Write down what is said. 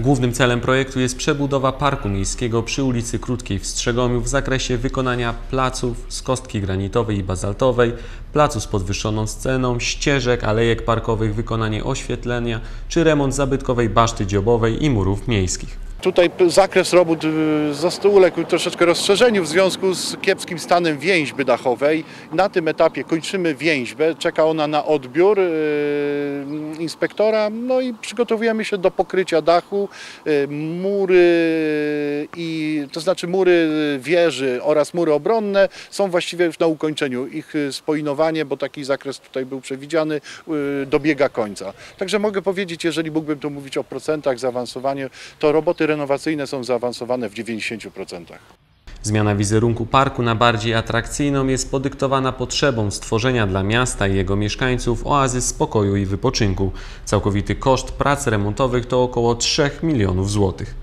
Głównym celem projektu jest przebudowa parku miejskiego przy ulicy Krótkiej w Strzegomiu w zakresie wykonania placów z kostki granitowej i bazaltowej, placu z podwyższoną sceną, ścieżek, alejek parkowych, wykonanie oświetlenia czy remont zabytkowej baszty dziobowej i murów miejskich. Tutaj zakres robót y, uległ troszeczkę rozszerzeniu w związku z kiepskim stanem więźby dachowej. Na tym etapie kończymy więźbę, czeka ona na odbiór y, inspektora, no i przygotowujemy się do pokrycia dachu. Y, Mury i to znaczy mury wieży oraz mury obronne są właściwie już na ukończeniu. Ich y, spoinowanie, bo taki zakres tutaj był przewidziany, y, dobiega końca. Także mogę powiedzieć, jeżeli mógłbym tu mówić o procentach zaawansowanie, to roboty renowacyjne są zaawansowane w 90%. Zmiana wizerunku parku na bardziej atrakcyjną jest podyktowana potrzebą stworzenia dla miasta i jego mieszkańców oazy spokoju i wypoczynku. Całkowity koszt prac remontowych to około 3 milionów złotych.